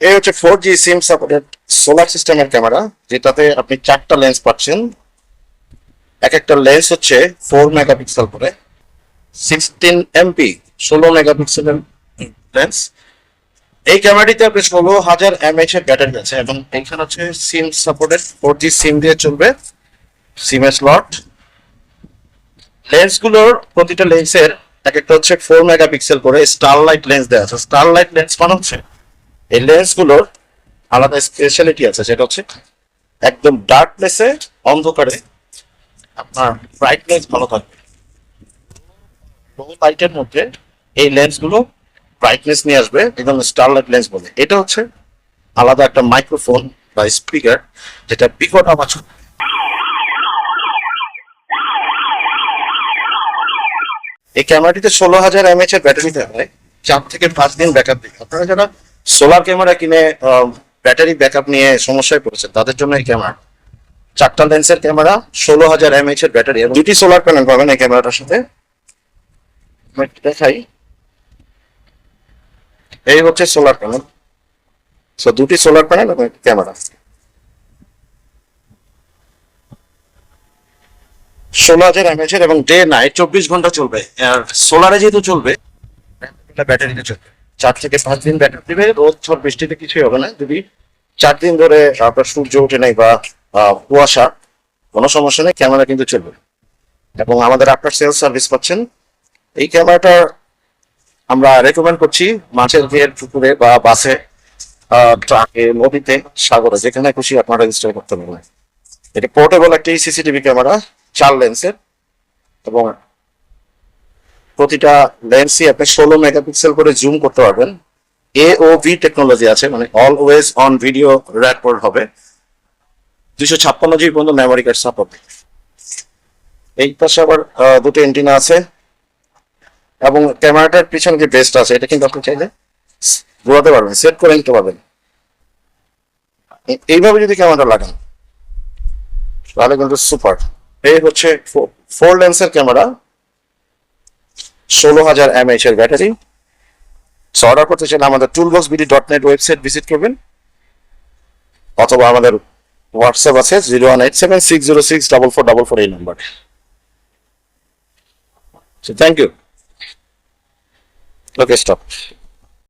এই হচ্ছে four G SIM supported solar সিস্টেমের ক্যামেরা যেটাতে আপনি চারটা লেন্স পাচ্ছেন। এক একটা লেন্স হচ্ছে ফোর মেগাপিক্সেল করে। সিক্সটিন এমপি ষোলো মেগাপিক্সেলের লেন্স এই ক্যামেরাটিতে আপনি ষোলো হাজার এমএইচ এর ব্যাটারি আছে এবং এইখানে হচ্ছে সিম সাপোর্টেড ফোর জি সিম দিয়ে চলবে। সিমের স্লট লেন্সগুলোর প্রতিটা লেন্সের এক একটা হচ্ছে ফোর মেগাপিক্সেল করে স্টারলাইট লেন্স দেওয়া আছে। স্টারলাইট লেন্স মানে হচ্ছে এই লেন্সগুলোর আলাদা স্পেশালিটি আছে, সেটা হচ্ছে একদম ডার্কনেসে অন্ধকারে আপনার ব্রাইটনেস ভালো থাকবে। লো লাইটের মধ্যে এই লেন্সগুলো ব্রাইটনেস নিয়ে আসবে, একদম স্টারলাইট লেন্স বলে। এটা হচ্ছে আলাদা একটা মাইক্রোফোন বা স্পিকার যেটা বিকট আওয়াজ এই ক্যামেরাটিতে ষোলো হাজার এমএচ এর ব্যাটারি হয় চার থেকে পাঁচ দিন ব্যাকআপ দিবে। আপনারা যারা সোলার ক্যামেরা কিনে ব্যাটারি ব্যাকআপ নিয়ে সমস্যায় পড়েছে তাদের জন্য এই ক্যামেরা চারটা লেন্সের ক্যামেরা ষোলো হাজার এমএচ এর ব্যাটারি এবং দুটি সোলার প্যানেল পাবেন এই ক্যামেরাটার সাথে। দেখাই। এই হচ্ছে সোলার প্যানেল সো দুটি সোলার প্যানেল এবং ক্যামেরা ষোলো হাজার এমএচ এর এবং ডে নাইট চব্বিশ ঘণ্টা চলবে। আর সোলারে যেহেতু চলবে ব্যাটারিতে চলবে। চার থেকে পাঁচ দিন ব্যাটারি দিবে, রোদ, ঝড়, বৃষ্টিতে কিছুই হবে না। যদি চার দিন ধরে আপনার সূর্য ওঠে নাই বা কুয়াশা, কোনো সমস্যা নেই, ক্যামেরা কিন্তু চলবে। এবং আমাদের আপনার সেলস সার্ভিস পাচ্ছেন। এই ক্যামেরাটার আমরা রেকমেন্ড করছি মাছের ঘের, পুকুরে বা বাসে ট্রাকে, নদীতে, সাগরে, যেখানে খুশি আপনারা রেজিস্টার করতে পারবেন। এটা পোর্টেবল একটি সিসিটিভি ক্যামেরা, চার লেন্সের এবং প্রতিটা লেন্সই আপনি ষোলো মেগাপিক্সেল করে জুম করতে পারবেন। এ ও ভি টেকনোলজি আছে মানে অলওয়েজ অন ভিডিও রেকর্ড হবে। দুইশো ছাপ্পান্ন জিবি পর্যন্ত মেমোরি কার্ড সাপোর্ট এই পাশে আবার দুটো এন্টিনা আছে। এবং ক্যামেরাটার পিছনে যে বেস্ট আছে এটা কিন্তু আপনি চাইলে ঘোরাতে পারবেন সেট করে নিতে পারবেন। এইভাবে যদি ক্যামেরাটা লাগান তাহলে কিন্তু সুপার এই হচ্ছে ফোর লেন্সের ক্যামেরা। ষোলো হাজার এমএইচ এর ব্যাটারি অর্ডার করতে চাইলে আমাদের toolbox BD dot net website visit করবেন। অথবা আমাদের হোয়াটসঅ্যাপ আছে zero one eight seven six zero six double four double four এই number thank you okay stop